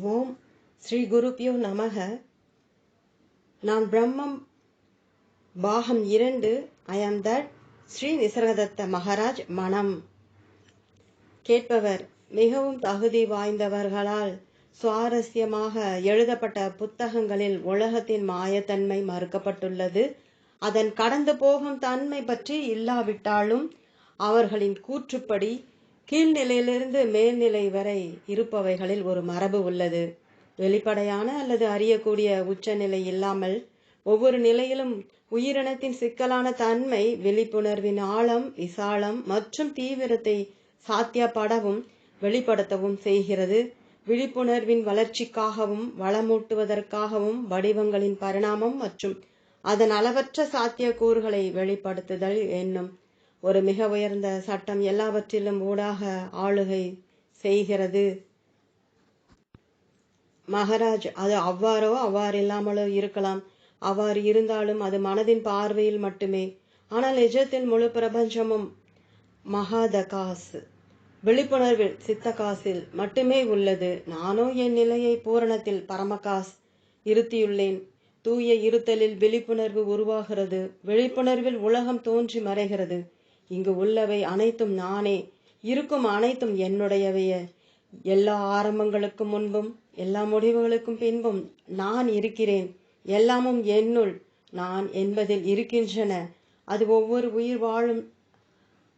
ஓம் ஸ்ரீ குருப்பியோ நமக. நான் பிரம்மம் பாகம் இரண்டு. ஐ ஆம் தட் ஸ்ரீ நிசர்கதத்த மகாராஜ் மனம். கேட்பவர் மிகவும் தகுதி வாய்ந்தவர்களால் சுவாரஸ்யமாக எழுதப்பட்ட புத்தகங்களில் உலகத்தின் மாயத்தன்மை மறுக்கப்பட்டுள்ளது. அதன் கடந்து போகும் தன்மை பற்றி இல்லாவிட்டாலும் அவர்களின் கூற்றுப்படி கீழ்நிலையிலிருந்து மேல்நிலை வரை இருப்பவைகளில் ஒரு மரபு உள்ளது. வெளிப்படையான அல்லது அறியக்கூடிய உச்சநிலை இல்லாமல் ஒவ்வொரு நிலையிலும் உயிரினத்தின் சிக்கலான தன்மை விழிப்புணர்வின் ஆழம் விசாலம் மற்றும் தீவிரத்தை சாத்தியப்படவும் வெளிப்படுத்தவும் செய்கிறது. விழிப்புணர்வின் வளர்ச்சிக்காகவும் வளமூட்டுவதற்காகவும் வடிவங்களின் பரிணாமம் மற்றும் அதன் அளவற்ற சாத்தியக்கூறுகளை வெளிப்படுத்துதல் என்னும் ஒரு மிக உயர்ந்த சட்டம் எல்லாவற்றிலும் ஊடாக ஆளுகை செய்கிறது. மகாராஜ் அது அவ்வாறோ அவ்வாறு இல்லாமலோ இருக்கலாம். அவ்வாறு இருந்தாலும் அது மனதின் பார்வையில் மட்டுமே. ஆனால் நிஜத்தில் முழு பிரபஞ்சமும் மகாதகாஸ். விழிப்புணர்வில் சித்தகாசில் மட்டுமே உள்ளது. நானோ என் நிலையை பூரணத்தில் பரமகாஸ் இருத்தியுள்ளேன். தூய இருத்தலில் விழிப்புணர்வு உருவாகிறது. விழிப்புணர்வில் உலகம் தோன்றி மறைகிறது. இங்கு உள்ளவை அனைத்தும் நானே இருக்கும் அனைத்தும் என்னுடையவைய. எல்லா ஆரம்பங்களுக்கும் முன்பும் எல்லா முடிவுகளுக்கும் பின்பும் நான் இருக்கிறேன். எல்லாமும் என்னுள் நான் என்பதில் இருக்கின்றன. அது ஒவ்வொரு உயிர் வாழும்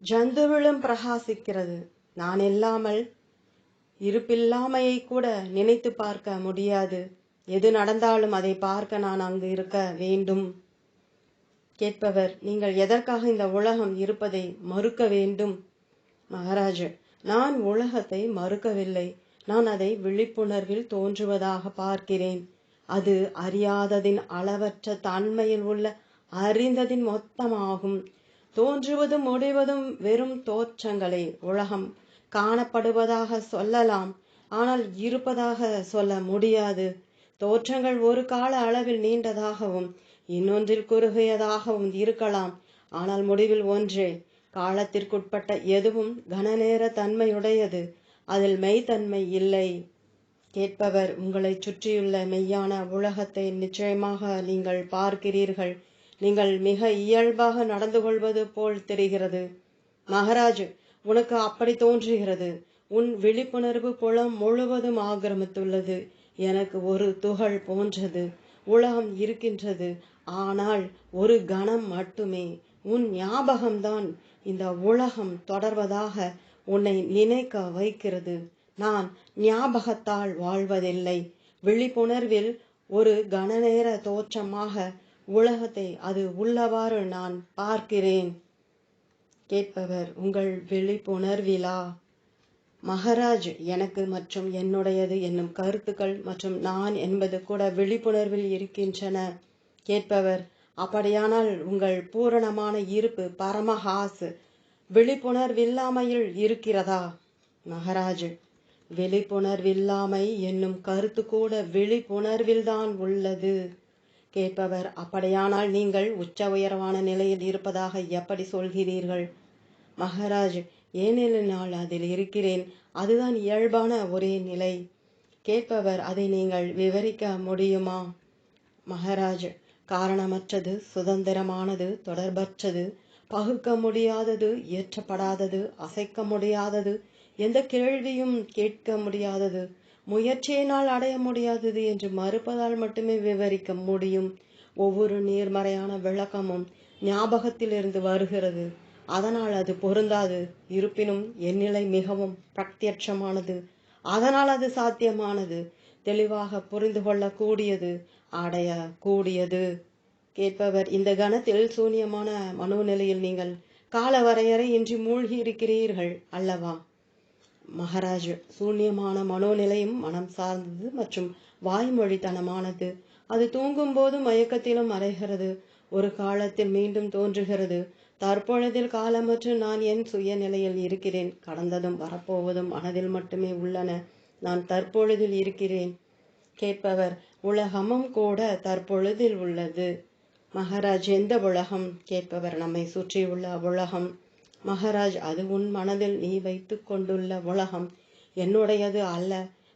ஜந்துவிலும் பிரகாசிக்கிறது. நான் இல்லாமல் இருப்பில்லாமையை கூட நினைத்து பார்க்க முடியாது. எது நடந்தாலும் அதை பார்க்க நான் அங்கு இருக்க வேண்டும். கேட்பவர் நீங்கள் எதற்காக இந்த உலகம் இருப்பதை மறுக்க வேண்டும்? மகாராஜ் நான் உலகத்தை மறுக்கவில்லை. நான் அதை விழிப்புணர்வில் தோன்றுவதாக பார்க்கிறேன். அது அறியாததின் அளவற்ற தன்மையில் உள்ள அறிந்ததின் மொத்தமாகும். தோன்றுவதும் முடிவதும் வெறும் தோற்றங்களே. உலகம் காணப்படுவதாக சொல்லலாம் ஆனால் இருப்பதாக சொல்ல முடியாது. தோற்றங்கள் ஒரு கால அளவில் நீண்டதாகவும் இன்னொன்றில் குறுகியதாகவும் இருக்கலாம். ஆனால் முடிவில் ஒன்றே காலத்திற்குட்பட்ட எதுவும் கனநேர தன்மையுடையது. அதில் மெய்த்தன்மை இல்லை. கேட்பவர் உங்களை சுற்றியுள்ள மெய்யான உலகத்தை நிச்சயமாக நீங்கள் பார்க்கிறீர்கள். நீங்கள் மிக இயல்பாக நடந்து கொள்வது போல் தெரிகிறது. மகராஜ் உனக்கு அப்படி தோன்றுகிறது. உன் விழிப்புணர்வு புலம் முழுவதும் ஆக்கிரமித்துள்ளது. எனக்கு ஒரு துகள் போன்றது. உலகம் இருக்கின்றது. ஆனால் ஒரு கணம் மட்டுமே. உன் ஞாபகம்தான் இந்த உலகம் தொடர்வதாக உன்னை நினைக்க வைக்கிறது. நான் ஞாபகத்தால் வாழ்வதில்லை. விழிப்புணர்வில் ஒரு கனநேர தோற்றமாக உலகத்தை அது உள்ளவாறு நான் பார்க்கிறேன். கேட்பவர் உங்கள் விழிப்புணர்விலா? மகராஜ் எனக்கு மற்றும் என்னுடையது என்னும் கருத்துக்கள் மற்றும் நான் என்பது கூட விழிப்புணர்வில் இருக்கின்றன. கேட்பவர் அப்படியானால் உங்கள் பூரணமான இருப்பு பரமஹாஸ் விழிப்புணர்வில்லாமையில் இருக்கிறதா? மகராஜு விழிப்புணர்வில்லாமை என்னும் கருத்து கூட விழிப்புணர்வில்தான் உள்ளது. கேட்பவர் அப்படியானால் நீங்கள் உச்ச உயரமான நிலையில் இருப்பதாக எப்படி சொல்கிறீர்கள்? மகாராஜ் ஏனெனில் நான் அதில் இருக்கிறேன். அதுதான் இயல்பான ஒரே நிலை. கேட்பவர் அதை நீங்கள் விவரிக்க முடியுமா? மகாராஜ் காரணமற்றது சுதந்திரமானது தொடர்பற்றது பகுக்க முடியாதது ஏற்றப்படாதது அசைக்க முடியாதது எந்த கேள்வியும் கேட்க முடியாதது முயற்சியினால் அடைய முடியாதது என்று மறுப்பதால் மட்டுமே விவரிக்க முடியும். ஒவ்வொரு நேர்மறையான விளக்கமும் ஞாபகத்திலிருந்து வருகிறது. அதனால் அது பொருந்தாது. இருப்பினும் என் நிலை மிகவும் பிரத்யட்சமானது. அதனால் அது சாத்தியமானது. தெளிவாக புரிந்து கொள்ளக்கூடியது. ஆடையா கூடியது கேட்பவர் இந்த கணத்தில் சூன்யமான மனோநிலையில் நீங்கள் கால வரையறை இன்றி மூழ்கி இருக்கிறீர்கள் அல்லவா? மகாராஜ் சூன்யமான மனோநிலையும் மனம் சார்ந்தது மற்றும் வாய்மொழித்தனமானது. அது தூங்கும் போது மயக்கத்திலும் மறைகிறது ஒரு காலத்தில் மீண்டும் தோன்றுகிறது. தற்பொழுதில் காலமற்று நான் என் சுயநிலையில் இருக்கிறேன். கடந்ததும் வரப்போவதும் மனதில் மட்டுமே உள்ளன. நான் தற்பொழுதில் இருக்கிறேன். கேட்பவர் உலகமும் கூட தற்பொழுதில் உள்ளது. மகாராஜ் எந்த உலகம்? கேட்பவர் நம்மை சுற்றியுள்ள உலகம். மகாராஜ் அது உன் மனதில் நீ வைத்து கொண்டுள்ள உலகம். என்னுடையது அல்ல.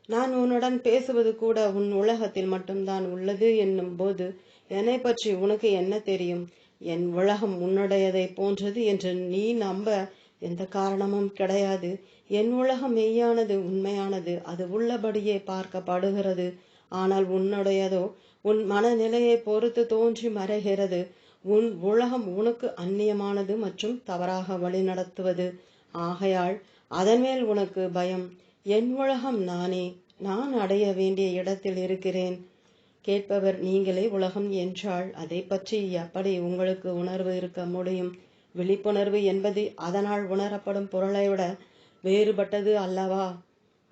நான் உன்னுடன் பேசுவது கூட உன் உலகத்தில் மட்டும்தான் உள்ளது என்னும் போது என்னை பற்றி உனக்கு என்ன தெரியும்? என் உலகம் உன்னுடையதை போன்றது என்று நீ நம்ப எந்த காரணமும் கிடையாது. என் உலகம் மெய்யானது உண்மையானது. அது உள்ளபடியே பார்க்கப்படுகிறது. ஆனால் உன்னுடையதோ உன் மனநிலையை பொறுத்து தோன்றி மறைகிறது. உன் உலகம் உனக்கு அந்நியமானது மற்றும் தவறாக வழிநடத்துவது ஆகையால் அதன் மேல் உனக்கு பயம். என் உலகம் நானே நான் அடைய வேண்டிய இடத்தில் இருக்கிறேன். கேட்பவர் நீங்களே உலகம் என்றால் அதை பற்றி எப்படி உங்களுக்கு உணர்வு இருக்க முடியும்? விழிப்புணர்வு என்பது அதனால் உணரப்படும் பொருளை விட வேறுபட்டது அல்லவா?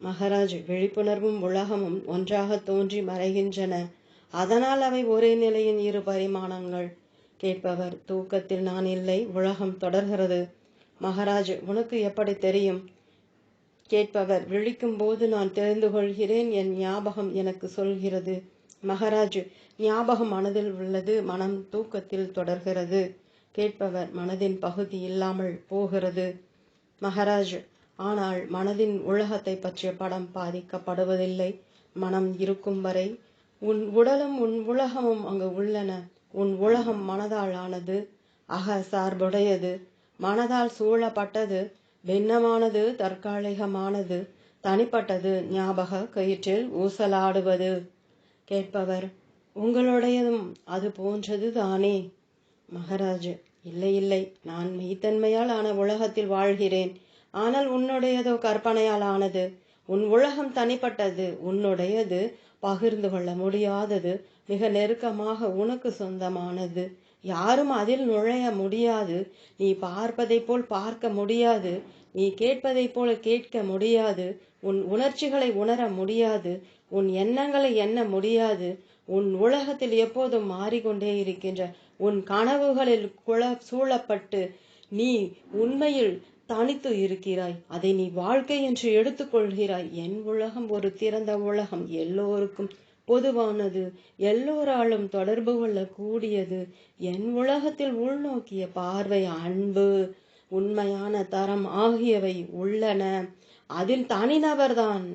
மகராஜ் விழிப்புணர்வும் உலகமும் ஒன்றாக தோன்றி மறைகின்றன. அதனால் அவை ஒரே நிலையின் இரு பரிமாணங்கள். கேட்பவர் தூக்கத்தில் நான் இல்லை உலகம் தொடர்கிறது. மகராஜ் உனக்கு எப்படி தெரியும்? கேட்பவர் விழிக்கும் போது நான் தெரிந்து கொள்கிறேன் என் ஞாபகம் எனக்கு சொல்கிறது. மகராஜ் ஞாபகம் மனதில் உள்ளது மனம் தூக்கத்தில் தொடர்கிறது. கேட்பவர் மனதின் பகுதி இல்லாமல் போகிறது. மகராஜ் ஆனால் மனதின் உலகத்தை பற்றிய படம் பாதிக்கப்படுவதில்லை. மனம் இருக்கும் வரை உன் உடலும் உன் உலகமும் அங்கு உள்ளன. உன் உலகம் மனதால் ஆனது அக சார்புடையது. மனதால் சூழப்பட்டது பின்னமானது தற்காலிகமானது தனிப்பட்டது ஞாபக கயிற்றில் ஊசலாடுவது. கேட்பவர் உங்களுடையதும் அது போன்றது தானே? மகராஜ் இல்லை இல்லை நான் மெய்த்தன்மையால் ஆன உலகத்தில் வாழ்கிறேன். ஆனால் உன்னுடையதோ கற்பனையால் ஆனது உன் உலகம் தனிப்பட்டது உன்னுடையது பகிர்ந்து கொள்ள முடியாதது மிக நெருக்கமாக உனக்கு சொந்தமானது. யாரும் அதில் நுழைய முடியாது. நீ பார்ப்பதைப் போல் பார்க்க முடியாது. நீ கேட்பதைப் போல கேட்க முடியாது. உன் உணர்ச்சிகளை உணர முடியாது. உன் எண்ணங்களை எண்ண முடியாது. உன் உலகத்தில் எப்போதும் மாறிக்கொண்டே இருக்கின்ற உன் கனவுகளில் குள சூழப்பட்டு நீ உண்மையில் தனித்து இருக்கிறாய். அதை நீ வாழ்க்கை என்று எடுத்துக்கொள்கிறாய் என் உலகம் ஒரு திறந்த உலகம். எல்லோருக்கும் பொதுவானது. எல்லோராலும் தொடர்பு கொள்ளக்கூடியது. என் உலகத்தில் உள்நோக்கிய பார்வை அன்பு உண்மையான தரம் ஆகியவை உள்ளன. அதில் தனிநபர்தான்.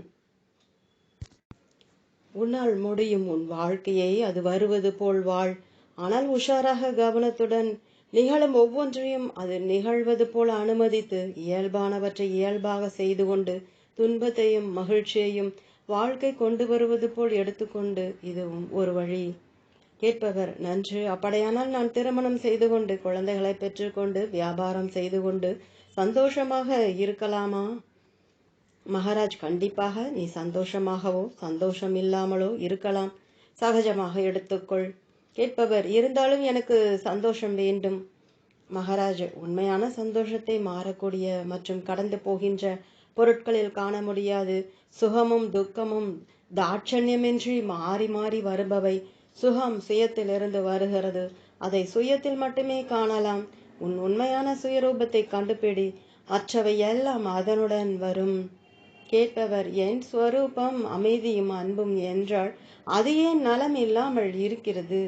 உன்னால் முடியும். உன் வாழ்க்கையை அது வருவது போல் வாழ். ஆனால் உஷாராக கவனத்துடன் நிகழும் ஒவ்வொன்றையும் அது நிகழ்வது போல அனுமதித்து இயல்பானவற்றை இயல்பாக செய்து கொண்டு துன்பத்தையும் மகிழ்ச்சியையும் வாழ்க்கை கொண்டு வருவது போல் எடுத்துக்கொண்டு இதுவும் ஒரு வழி. கேட்பவர் நன்று. அப்படியானால் நான் திருமணம் செய்து கொண்டு குழந்தைகளை பெற்றுக்கொண்டு வியாபாரம் செய்து கொண்டு சந்தோஷமாக இருக்கலாமா? மகாராஜ் கண்டிப்பாக. நீ சந்தோஷமாகவோ சந்தோஷம் இல்லாமலோ இருக்கலாம். சகஜமாக எடுத்துக்கொள். கேட்பவர் இருந்தாலும் எனக்கு சந்தோஷம் வேண்டும். மகாராஜ் உண்மையான சந்தோஷத்தை மாறக்கூடிய மற்றும் கடந்து போகின்ற பொருட்களில் காண முடியாது. சுகமும் துக்கமும் தாட்சண்யமின்றி மாறி மாறி வருபவை. சுகம் சுயத்திலிருந்து வருகிறது. அதை சுயத்தில் மட்டுமே காணலாம். உன் உண்மையான சுயரூபத்தை கண்டுபிடி. மற்றவை எல்லாம் அதனுடன் வரும். கேட்பவர் என் ஸ்வரூபம் அமைதியும் அன்பும் என்றால் அது ஏன் நலம் இல்லாமல் இருக்கிறது?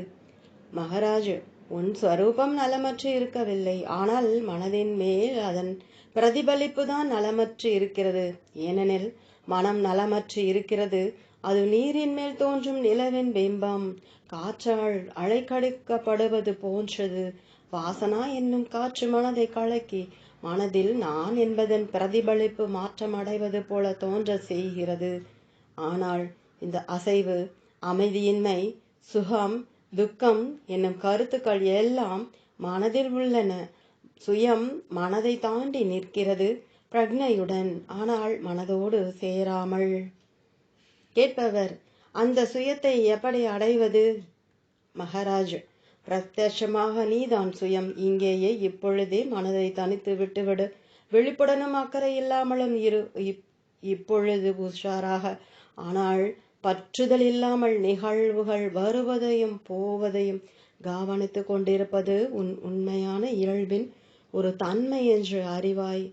மகாராஜ் உன் ஸ்வரூபம் நலமற்று இருக்கவில்லை. ஆனால் மனதின் மேல் அதன் பிரதிபலிப்பு தான் நலமற்று இருக்கிறது. ஏனெனில் மனம் நலமற்று இருக்கிறது. அது நீரின் மேல் தோன்றும் நிலவின் பிம்பம். காற்றால் அலைக்கடிக்கப்படுவது போன்றது. வாசனா என்னும் காற்று மனதை கலக்கி மனதில் நான் என்பதன் பிரதிபலிப்பு மாற்றம் அடைவது போல தோன்ற செய்கிறது. ஆனால் இந்த அசைவு அமைதியின்மை சுகம் துக்கம் என்னும் கருத்துக்கள் எல்லாம் மனதில் உள்ளன. சுயம் மனதை தாண்டி நிற்கிறது பிரக்னையுடன் ஆனால் மனதோடு சேராமல். கேட்பவர் அந்த சுயத்தை எப்படி அடைவது? மகாராஜ் பிரத்யட்சமாக நீதான் சுயம். இங்கேயே இப்பொழுதே மனதை தனித்து விட்டுவிடு. விழிப்புடனும் அக்கறை இல்லாமலும் இரு இப்பொழுது உஷாராக. ஆனால் பற்றுதல் இல்லாமல் நிகழ்வுகள் வருவதையும் போவதையும் கவனித்து கொண்டிருப்பது உன் உண்மையான இயல்பின் ஒரு தன்மை என்று அறிவாய்.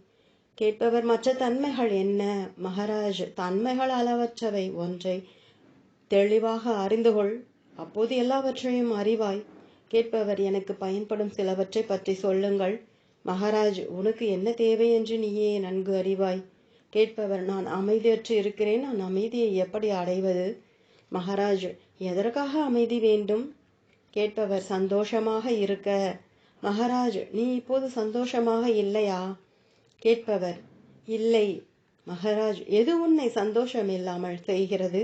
கேட்பவர் மற்ற தன்மைகள் என்ன? மகாராஜ் தன்மைகள் அளவற்றவை ஒன்றை தெளிவாக அறிந்து கொள். அப்போது எல்லாவற்றையும் அறிவாய். கேட்பவர் எனக்கு பயன்படும் சிலவற்றை பற்றி சொல்லுங்கள். மகாராஜ் உனக்கு என்ன தேவை என்று நீயே நன்கு அறிவாய். கேட்பவர் நான் அமைதியற்று இருக்கிறேன். நான் அமைதியை எப்படி அடைவது? மகாராஜ் எதற்காக அமைதி வேண்டும்? கேட்பவர் சந்தோஷமாக இருக்க. மகாராஜ் நீ இப்போது சந்தோஷமாக இல்லையா? கேட்பவர் இல்லை. மகாராஜ் எது உன்னை சந்தோஷம் இல்லாமல் செய்கிறது?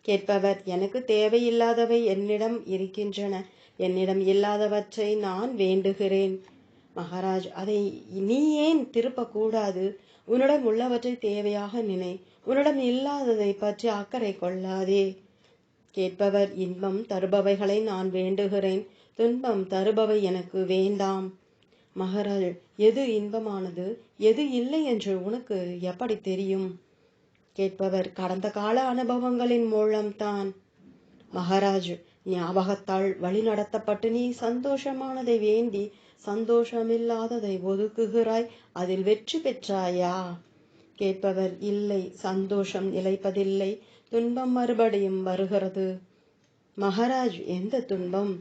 கேட்பவர் எனக்கு தேவையில்லாதவை என்னிடம் இருக்கின்றன. என்னிடம் இல்லாதவற்றை நான் வேண்டுகிறேன். மகாராஜ் அதை நீ ஏன் திருப்பக்கூடாது? உன்னிடம் உள்ளவற்றை தேவையாக நினை. உன்னிடம் இல்லாததை பற்றி அக்கறை கொள்ளாதே. கேட்பவர் இன்பம் தருபவைகளை நான் வேண்டுகிறேன். துன்பம் தருபவை எனக்கு வேண்டாம். மகாராஜ் எது இன்பமானது? எது இல்லை என்று உனக்கு எப்படி தெரியும்? கேட்பவர் கடந்த கால அனுபவங்களின் மூலம்தான். மகாராஜ் ஞாபகத்தால் வழிநடத்தப்பட்டு நீ சந்தோஷமானதை வேண்டி சந்தோஷமில்லாததை ஒதுக்குகிறாய் அதில் வெற்றி பெற்றாயா? கேட்பவர் இல்லை சந்தோஷம் நிலைப்பதில்லை. துன்பம் மறுபடியும் வருகிறது. மகாராஜ் எந்த துன்பம்?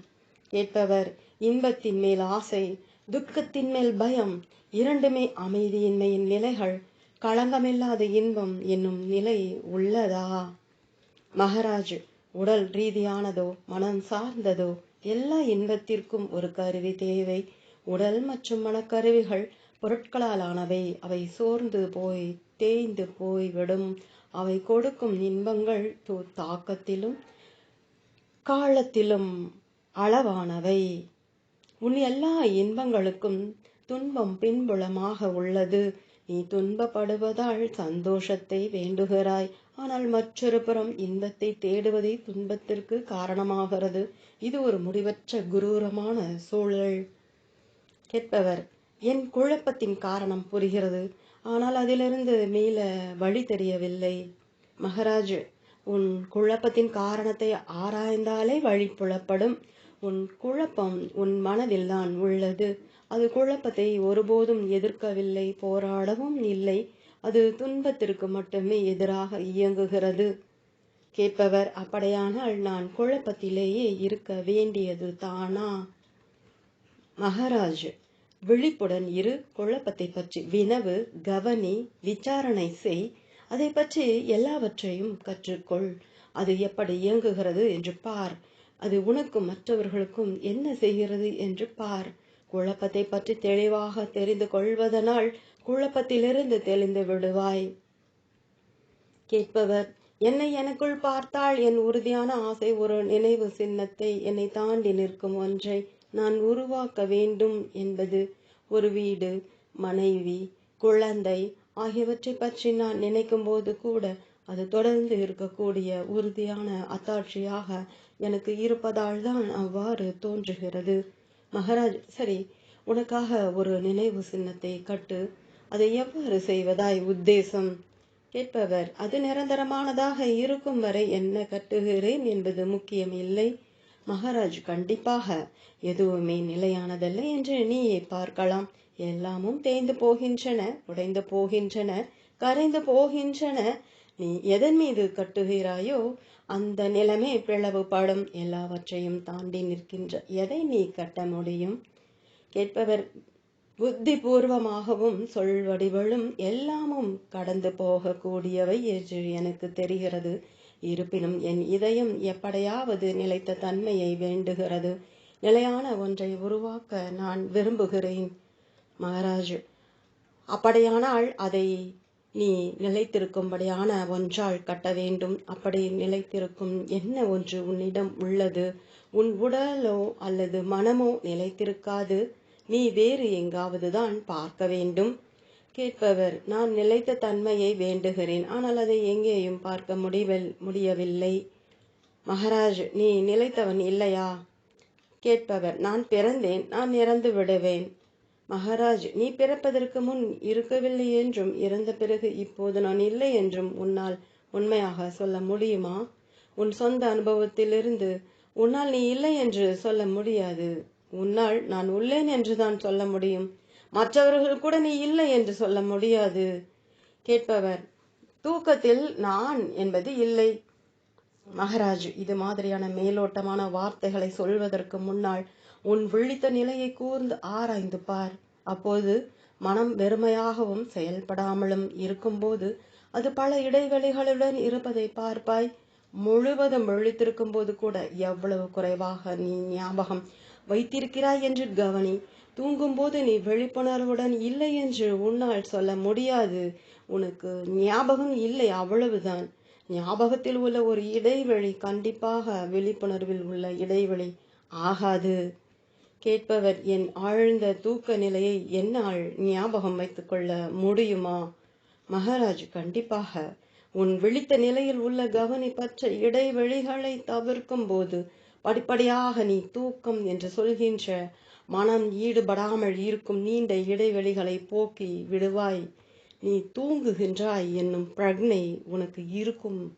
கேட்பவர் இன்பத்தின் மேல் ஆசை துக்கத்தின் மேல் பயம் இரண்டுமே அமைதியின்மையின் நிலைகள். களங்கமில்லாத இன்பம் என்னும் நிலை உள்ளதா? மகாராஜ் உடல் ரீதியானதோ மனம் சார்ந்ததோ எல்லா இன்பத்திற்கும் ஒரு கருவி தேவை. உடல் மற்றும் மனக்கருவிகள் பொருட்களால் ஆனவை அவை சோர்ந்து போய் தேய்ந்து போய் விடும். அவை கொடுக்கும் இன்பங்கள் தாக்கத்திலும் காலத்திலும் அளவானவை. உன் எல்லா இன்பங்களுக்கும் துன்பம் பின்புலமாக உள்ளது. நீ துன்பப்படுவதால் சந்தோஷத்தை வேண்டுகிறாய். ஆனால் மற்றொரு புறம் இன்பத்தை தேடுவதே துன்பத்திற்கு காரணமாகிறது. இது ஒரு முடிவற்ற குரூரமான சூழல். கேட்பவர் என் குழப்பத்தின் காரணம் புரிகிறது. ஆனால் அதிலிருந்து மீள வழி தெரியவில்லை. மகராஜ் உன் குழப்பத்தின் காரணத்தை ஆராய்ந்தாலே வழி புலப்படும். உன் குழப்பம் உன் மனதில் தான் உள்ளது. அது குழப்பத்தை ஒருபோதும் எதிர்க்கவில்லை. போராடவும் இல்லை. அது துன்பத்திற்கு மட்டுமே எதிராக இயங்குகிறது. கேட்பவர் அப்படியானால் நான் குழப்பத்திலேயே இருக்க வேண்டியது தானா? மகாராஜ் விழிப்புடன் இரு குழப்பத்தை பற்றி வினவு கவனி விசாரணை செய். அதை பற்றி எல்லாவற்றையும் கற்றுக்கொள். அது எப்படி இயங்குகிறது என்று பார். அது உனக்கும் மற்றவர்களுக்கும் என்ன செய்கிறது என்று பார். குழப்பத்தை பற்றி தெளிவாக தெரிந்து கொள்வதனால் குழப்பத்திலிருந்து தெளிந்து விடுவாய். கேட்பவர் என்னை எனக்குள் பார்த்தால் என் உறுதியான ஆசை ஒரு நினைவு சின்னத்தை என்னை தாண்டி நிற்கும் ஒன்றை. நான் உருவாக்க வேண்டும் என்பது ஒரு வீடு மனைவி குழந்தை ஆகியவற்றை பற்றி நான் நினைக்கும் போது கூட அது தொடர்ந்து இருக்கக்கூடிய உறுதியான அத்தாட்சியாக எனக்கு இருப்பதால் தான் அவ்வாறு தோன்றுகிறது. மகாராஜ் சரி உனக்காக ஒரு நினைவு சின்னத்தை கட்டு. அதை எவ்வாறு செய்வதாய் உத்தேசம்? கேட்பவர் அது நிரந்தரமானதாக இருக்கும் வரை என்ன கட்டுகிறேன் என்பது முக்கியம் இல்லை. மகாராஜ் கண்டிப்பாக. எதுவுமே நிலையானதல்ல என்று நீயே பார்க்கலாம். எல்லாமும் தேய்ந்து போகின்றன உடைந்து போகின்றன கரைந்து போகின்றன. நீ எதன் மீது கட்டுகிறாயோ அந்த நிலைமை பிளவுபடும். எல்லாவற்றையும் தாண்டி நிற்கின்ற எதை நீ கட்ட முடியும்? கேட்பவர் புத்தி பூர்வமாகவும் சொல்வடிவளும். எல்லாமும் கடந்து போகக்கூடியவை என்று எனக்கு தெரிகிறது. இருப்பினும் என் இதயம் எப்படையாவது நிலைத்த தன்மையை வேண்டுகிறது. நிலையான ஒன்றை உருவாக்க நான் விரும்புகிறேன். மகாராஜ் அப்படியானால் அதை நீ நிலைத்திருக்கும்படியான ஒன்றால் கட்ட வேண்டும். அப்படி நிலைத்திருக்கும் என்ன ஒன்று உன்னிடம் உள்ளது? உன் உடலோ அல்லது மனமோ நிலைத்திருக்காது. நீ வேறு எங்காவது தான் பார்க்க வேண்டும். கேட்பவர் நான் நிலைத்த தன்மையை வேண்டுகிறேன் ஆனால் அதை எங்கேயும் பார்க்க முடிவில் முடியவில்லை. மகாராஜ் நீ நிலைத்தவன் இல்லையா? கேட்பவர் நான் பிறந்தேன் நான் இறந்து விடுவேன். மகாராஜ் நீ பிறப்பதற்கு முன் இருக்கவில்லை என்றும் இறந்த பிறகு இப்போது நான் இல்லை என்றும் உன்னால் உண்மையாக சொல்ல முடியுமா? உன் சொந்த அனுபவத்திலிருந்து உன்னால் நீ இல்லை என்று சொல்ல முடியாது. உன்னால் நான் உள்ளேன் என்று தான் சொல்ல முடியும். மற்றவர்கள் கூட நீ இல்லை என்று சொல்ல முடியாது. கேட்பவர் தூக்கத்தில் நான் என்பது இல்லை. மகராஜ் இது மாதிரியான மேலோட்டமான வார்த்தைகளை சொல்வதற்கு முன்னால் உன் விழித்த நிலையை கூர்ந்து ஆராய்ந்து பார். அப்போது மனம் வெறுமையாகவும் செயல்படாமலும் இருக்கும்போது அது பல இடைவெளிகளுடன் இருப்பதை பார்ப்பாய். முழுவதும் விழித்திருக்கும் போது கூட எவ்வளவு குறைவாக நீ ஞாபகம் வைத்திருக்கிறாய் என்று கவனி. தூங்கும்போது நீ விழிப்புணர்வுடன் இல்லை என்று உன்னால் சொல்ல முடியாது. உனக்கு ஞாபகம் இல்லை அவ்வளவுதான். ஞாபகத்தில் உள்ள ஒரு இடைவெளி கண்டிப்பாக விழிப்புணர்வில் உள்ள இடைவெளி ஆகாது. கேட்பவர் என் ஆழ்ந்த தூக்க நிலையை என்னால் ஞாபகம் வைத்துக்கொள்ள முடியுமா? மகாராஜ் கண்டிப்பாக. உன் விழித்த நிலையில் உள்ள கவனி பற்ற இடைவெளிகளை தவிர்க்கும் போது படிப்படியாக நீ தூக்கம் என்று சொல்கின்ற மனம் ஈடுபடாமல் இருக்கும் நீண்ட இடைவெளிகளை போக்கி விடுவாய். நீ தூங்குகின்றாய் என்னும் பிரக்னை உனக்கு இருக்கும்.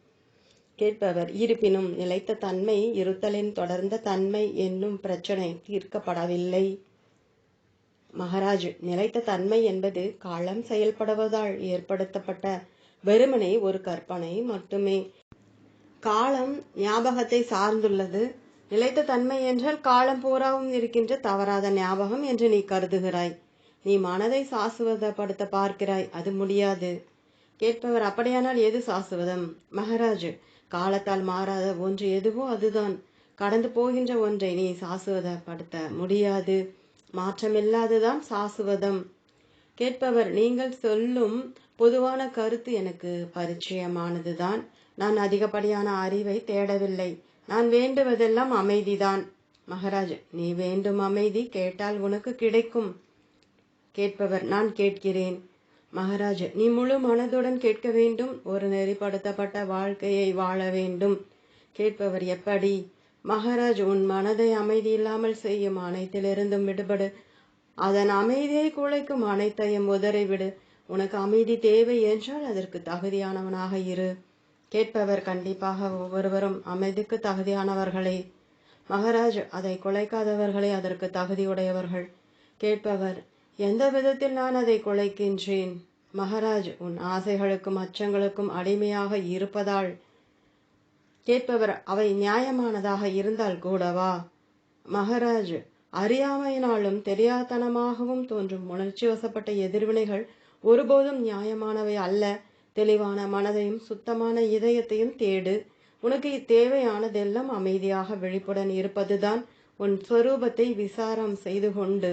கேட்பவர் இருப்பினும் நிலைத்த தன்மை இருத்தலின் தொடர்ந்த தன்மை என்னும் பிரச்சனை தீர்க்கப்படவில்லை. மகாராஜ் நிலைத்த தன்மை என்பது காலம் செயல்படுவதால் ஏற்படுத்தப்பட்ட வெறுமனை ஒரு கற்பனை மட்டுமே. காலம் ஞாபகத்தை சார்ந்துள்ளது. நிலைத்த தன்மை என்றால் காலம் பூராவும் இருக்கின்ற தவறாத ஞாபகம் என்று நீ கருதுகிறாய். நீ மனதை சாசுவதப்படுத்த பார்க்கிறாய். அது முடியாது. கேட்பவர் அப்படியானால் எது சாசுவதம்? மகாராஜ் காலத்தால் மாறாத ஒன்று எதுவோ அதுதான். கடந்து போகின்ற ஒன்றை நீ சாசுவதப்படுத்த முடியாது. மாற்றமில்லாதுதான் சாசுவதம். கேட்பவர் நீங்கள் சொல்லும் பொதுவான கருத்து எனக்கு பரிச்சயமானதுதான். நான் அதிகப்படியான அறிவை தேடவில்லை. நான் வேண்டுவதெல்லாம் அமைதிதான். மகாராஜ் நீ வேண்டும் அமைதி கேட்டால் உனக்கு கிடைக்கும். கேட்பவர் நான் கேட்கிறேன். மகாராஜ் நீ முழு மனதுடன் கேட்க வேண்டும். ஒரு நெறிப்படுத்தப்பட்ட வாழ்க்கையை வாழ வேண்டும். கேட்பவர் எப்படி? மகாராஜ் உன் மனதை அமைதி இல்லாமல் செய்யும் அனைத்திலிருந்தும் விடுபடு. அதன் அமைதியை குலைக்கும் அனைத்தையும் உதறிவிடு உனக்கு அமைதி தேவை என்றால் அதற்கு தகுதியானவனாக இரு. கேட்பவர் கண்டிப்பாக ஒவ்வொருவரும் அமைதிக்கு தகுதியானவர்களே. மகாராஜ் அதை குலைக்காதவர்களே அதற்கு தகுதியுடையவர்கள். கேட்பவர் எந்த விதத்தில் நான் அதை குலைக்கின்றேன்? மகாராஜ் உன் ஆசைகளுக்கும் அச்சங்களுக்கும் அடிமையாக இருப்பதால். கேட்பவர் அவை நியாயமானதாக இருந்தால் கூடவா? மகாராஜ் அறியாமையினாலும் தெரியாதனமாகவும் தோன்றும் உணர்ச்சி வசப்பட்ட எதிர்வினைகள் ஒருபோதும் நியாயமானவை அல்ல. தெளிவான மனதையும் சுத்தமான இதயத்தையும் தேடு. உனக்கு தேவையானதெல்லாம் அமைதியாக விழிப்புடன் இருப்பதுதான் உன் ஸ்வரூபத்தை விசாரம் செய்து கொண்டு.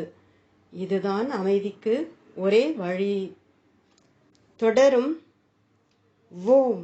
இதுதான் அமைதிக்கு ஒரே வழி. தொடரும். ஓம்.